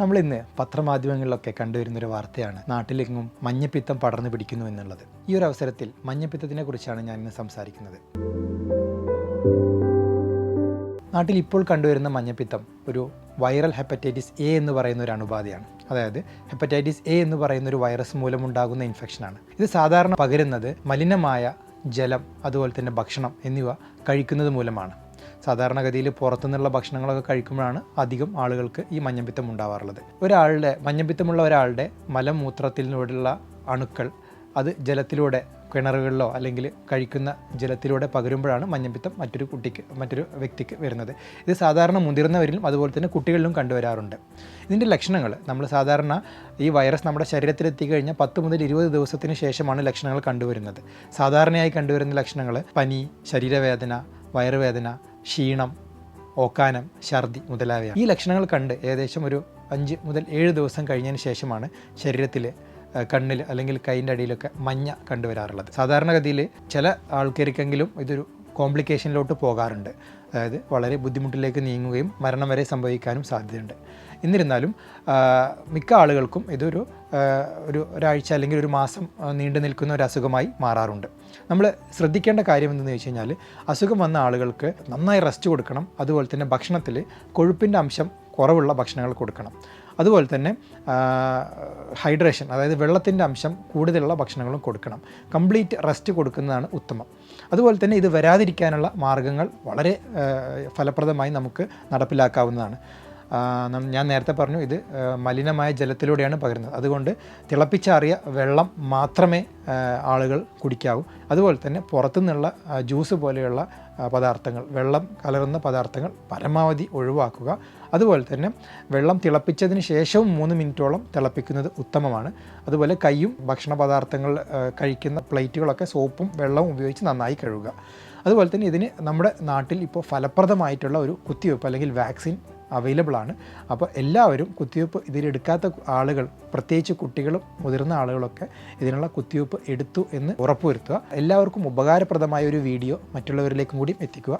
നമ്മളിന്ന് പത്രമാധ്യമങ്ങളിലൊക്കെ കണ്ടുവരുന്നൊരു വാർത്തയാണ്. നാട്ടിലെങ്ങും മഞ്ഞപ്പിത്തം പടർന്നു പിടിക്കുന്നു എന്നുള്ളത്. ഈ ഒരു അവസരത്തിൽ മഞ്ഞപ്പിത്തത്തിനെ കുറിച്ചാണ് ഞാൻ ഇന്ന് സംസാരിക്കുന്നത്. നാട്ടിൽ ഇപ്പോൾ കണ്ടുവരുന്ന മഞ്ഞപ്പിത്തം ഒരു വൈറൽ ഹെപ്പറ്റൈറ്റിസ് എ എന്ന് പറയുന്ന ഒരു അണുബാധയാണ്. അതായത് ഹെപ്പറ്റൈറ്റിസ് എ എന്ന് പറയുന്ന ഒരു വൈറസ് മൂലമുണ്ടാകുന്ന ഇൻഫെക്ഷനാണ്. ഇത് സാധാരണ പകരുന്നത് മലിനമായ ജലം അതുപോലെ തന്നെ ഭക്ഷണം എന്നിവ കഴിക്കുന്നത് മൂലമാണ്. സാധാരണഗതിയിൽ പുറത്തുനിന്നുള്ള ഭക്ഷണങ്ങളൊക്കെ കഴിക്കുമ്പോഴാണ് അധികം ആളുകൾക്ക് ഈ മഞ്ഞപ്പിത്തം ഉണ്ടാവാറുള്ളത്. ഒരാളുടെ മഞ്ഞപ്പിത്തമുള്ള ഒരാളുടെ മലമൂത്രത്തിലൂടെയുള്ള അണുക്കൾ അത് ജലത്തിലൂടെ കിണറുകളിലോ അല്ലെങ്കിൽ കഴിക്കുന്ന ജലത്തിലൂടെ പകരുമ്പോഴാണ് മഞ്ഞപ്പിത്തം മറ്റൊരു കുട്ടിക്ക് മറ്റൊരു വ്യക്തിക്ക് വരുന്നത്. ഇത് സാധാരണ മുതിർന്നവരിലും അതുപോലെ തന്നെ കുട്ടികളിലും കണ്ടുവരാറുണ്ട്. ഇതിന്റെ ലക്ഷണങ്ങൾ നമ്മൾ സാധാരണ ഈ വൈറസ് നമ്മുടെ ശരീരത്തിലെത്തി കഴിഞ്ഞാൽ പത്ത് മുതൽ ഇരുപത് ദിവസത്തിന് ശേഷമാണ് ലക്ഷണങ്ങൾ കണ്ടുവരുന്നത്. സാധാരണയായി കണ്ടുവരുന്ന ലക്ഷണങ്ങൾ പനി ശരീരവേദന വയറുവേദന ക്ഷീണം ഓക്കാനം ഛർദി മുതലായവ ഈ ലക്ഷണങ്ങൾ കണ്ട് ഏകദേശം ഒരു അഞ്ച് മുതൽ ഏഴ് ദിവസം കഴിഞ്ഞതിന് ശേഷമാണ് ശരീരത്തിൽ കണ്ണിൽ അല്ലെങ്കിൽ കൈന്റെ അടിയിലൊക്കെ മഞ്ഞ കണ്ടുവരാറുള്ളത്. സാധാരണഗതിയിൽ ചില ആൾക്കാർക്കെങ്കിലും ഇതൊരു കോംപ്ലിക്കേഷനിലോട്ട് പോകാറുണ്ട്. അതായത് വളരെ ബുദ്ധിമുട്ടിലേക്ക് നീങ്ങുകയും മരണം വരെ സംഭവിക്കാനും സാധ്യതയുണ്ട്. എന്നിരുന്നാലും മിക്ക ആളുകൾക്കും ഇതൊരു ഒരു ഒരാഴ്ച അല്ലെങ്കിൽ ഒരു മാസം നീണ്ടു നിൽക്കുന്ന ഒരു അസുഖമായി മാറാറുണ്ട്. നമ്മൾ ശ്രദ്ധിക്കേണ്ട കാര്യം എന്തെന്ന് വെച്ച് കഴിഞ്ഞാൽ അസുഖം വന്ന ആളുകൾക്ക് നന്നായി റെസ്റ്റ് കൊടുക്കണം. അതുപോലെ തന്നെ ഭക്ഷണത്തിൽ കൊഴുപ്പിന്റെ അംശം കുറവുള്ള ഭക്ഷണങ്ങൾ കൊടുക്കണം. അതുപോലെ തന്നെ ഹൈഡ്രേഷൻ അതായത് വെള്ളത്തിന്റെ അംശം കൂടുതലുള്ള ഭക്ഷണങ്ങളും കൊടുക്കണം. കംപ്ലീറ്റ് റെസ്റ്റ് കൊടുക്കുന്നതാണ് ഉത്തമം. അതുപോലെ തന്നെ ഇത് വരാതിരിക്കാനുള്ള മാർഗങ്ങൾ വളരെ ഫലപ്രദമായി നമുക്ക് നടപ്പിലാക്കാവുന്നതാണ്. ഞാൻ നേരത്തെ പറഞ്ഞു ഇത് മലിനമായ ജലത്തിലൂടെയാണ് പകരുന്നത്. അതുകൊണ്ട് തിളപ്പിച്ചാറിയ വെള്ളം മാത്രമേ ആളുകൾ കുടിക്കാവൂ. അതുപോലെ തന്നെ പുറത്തുനിന്നുള്ള ജ്യൂസ് പോലെയുള്ള പദാർത്ഥങ്ങൾ വെള്ളം കലർന്ന പദാർത്ഥങ്ങൾ പരമാവധി ഒഴിവാക്കുക. അതുപോലെ തന്നെ വെള്ളം തിളപ്പിച്ചതിന് ശേഷവും മൂന്ന് മിനിറ്റോളം തിളപ്പിക്കുന്നത് ഉത്തമമാണ്. അതുപോലെ കൈയും ഭക്ഷണ പദാർത്ഥങ്ങൾ കഴിക്കുന്ന പ്ലേറ്റുകളൊക്കെ സോപ്പും വെള്ളവും ഉപയോഗിച്ച് നന്നായി കഴുകുക. അതുപോലെ തന്നെ ഇതിന് നമ്മുടെ നാട്ടിൽ ഇപ്പോൾ ഫലപ്രദമായിട്ടുള്ള ഒരു കുത്തിവയ്പ്പ് അല്ലെങ്കിൽ വാക്സിൻ അവൈലബിൾ ആണ്. അപ്പോൾ എല്ലാവരും കുത്തിവയ്പ്പ് ഇതിലെടുക്കാത്ത ആളുകൾ പ്രത്യേകിച്ച് കുട്ടികളും മുതിർന്ന ആളുകളൊക്കെ ഇതിനുള്ള കുത്തിവയ്പ്പ് എടുത്തു എന്ന് ഉറപ്പുവരുത്തുക. എല്ലാവർക്കും ഉപകാരപ്രദമായ ഒരു വീഡിയോ മറ്റുള്ളവരിലേക്കും കൂടി എത്തിക്കുക.